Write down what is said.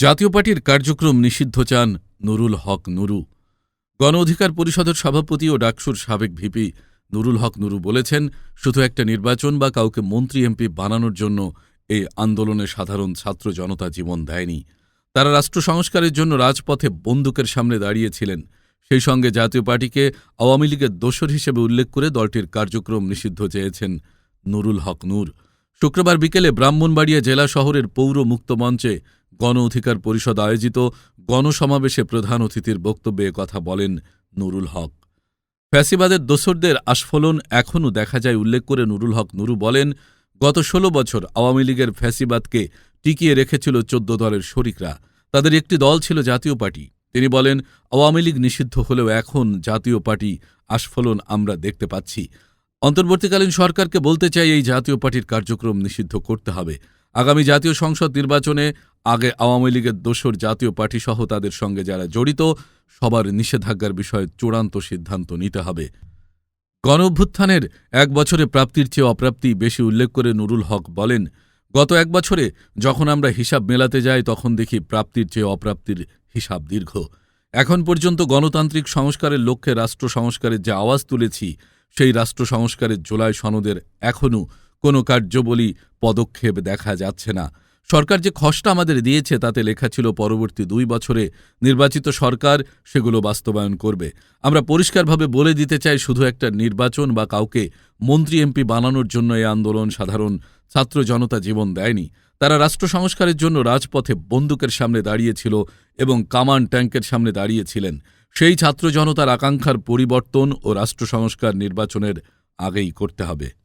জাতীয় পার্টির কার্যক্রম নিষিদ্ধ চান নুরুল হক নুরু। গণ অধিকার পরিষদের সভাপতি ও ডাকসুর সাবেক ভিপি নুরুল হক নুরু বলেছেন, শুধু একটা নির্বাচন বা কাউকে মন্ত্রী, এমপি বানানোর জন্য এই আন্দোলনে সাধারণ ছাত্র জনতা জীবন দেয়নি। তারা রাষ্ট্র সংস্কারের জন্য রাজপথে বন্দুকের সামনে দাঁড়িয়েছিলেন। সেই সঙ্গে জাতীয় পার্টিকে আওয়ামী লীগের দোসর হিসেবে উল্লেখ করে দলটির কার্যক্রম নিষিদ্ধ চেয়েছেন নুরুল হক নূর। শুক্রবার বিকেলে ব্রাহ্মণবাড়িয়া জেলা শহরের পৌর মুক্ত মঞ্চে গণ অধিকার পরিষদ আয়োজিত গণসমাবেশে প্রধান অতিথির বক্তব্যে কথা বলেন নুরুল হক। ফ্যাসিবাদের দোসরদের আস্ফলন এখনও দেখা যায় উল্লেখ করে নুরুল হক নুরু বলেন, গত ষোলো বছর আওয়ামী লীগের ফ্যাসিবাদকে টিকিয়ে রেখেছিল চোদ্দ দলের শরিকরা। তাদের একটি দল ছিল জাতীয় পার্টি। তিনি বলেন, আওয়ামী লীগ নিষিদ্ধ হলেও এখন জাতীয় পার্টি আস্ফলন আমরা দেখতে পাচ্ছি। অন্তর্বর্তীকালীন সরকারকে বলতে চাই, এই জাতীয় পার্টির কার্যক্রম নিষিদ্ধ করতে হবে। আগামী জাতীয় সংসদ নির্বাচনে আগে আওয়ামী লীগের দোসর জাতীয় পার্টি সহ তাদের সঙ্গে যারা জড়িত, সবার নিষেধাজ্ঞার বিষয়ে চূড়ান্ত সিদ্ধান্ত নিতে হবে। গণ অভ্যুত্থানের এক বছরে প্রাপ্তির চেয়ে অপ্রাপ্তি বেশি উল্লেখ করে নুরুল হক বলেন, গত এক বছরে যখন আমরা হিসাব মেলাতে যাই, তখন দেখি প্রাপ্তির চেয়ে অপ্রাপ্তির হিসাব দীর্ঘ। এখন পর্যন্ত গণতান্ত্রিক সংস্কারের লক্ষ্যে রাষ্ট্র সংস্কারের যে আওয়াজ তুলেছি, সেই রাষ্ট্র সংস্কারের জোলাই সনদের এখনও কোনো কার্যবলী পদক্ষেপ দেখা যাচ্ছে না। সরকার যে খসড়া আমাদের দিয়েছে, তাতে লেখা ছিল পরবর্তী দুই বছরে নির্বাচিত সরকার সেগুলো বাস্তবায়ন করবে। আমরা পরিষ্কারভাবে বলে দিতে চাই, শুধু একটা নির্বাচন বা কাউকে মন্ত্রী, এমপি বানানোর জন্য এই আন্দোলন সাধারণ ছাত্র জনতা জীবন দেয়নি। তারা রাষ্ট্র সংস্কারের জন্য রাজপথে বন্দুকের সামনে দাঁড়িয়েছিল এবং কামান ট্যাঙ্কের সামনে দাঁড়িয়েছিলেন। সেই ছাত্র জনতার আকাঙ্ক্ষার পরিবর্তন ও রাষ্ট্র সংস্কার নির্বাচনের আগেই করতে হবে।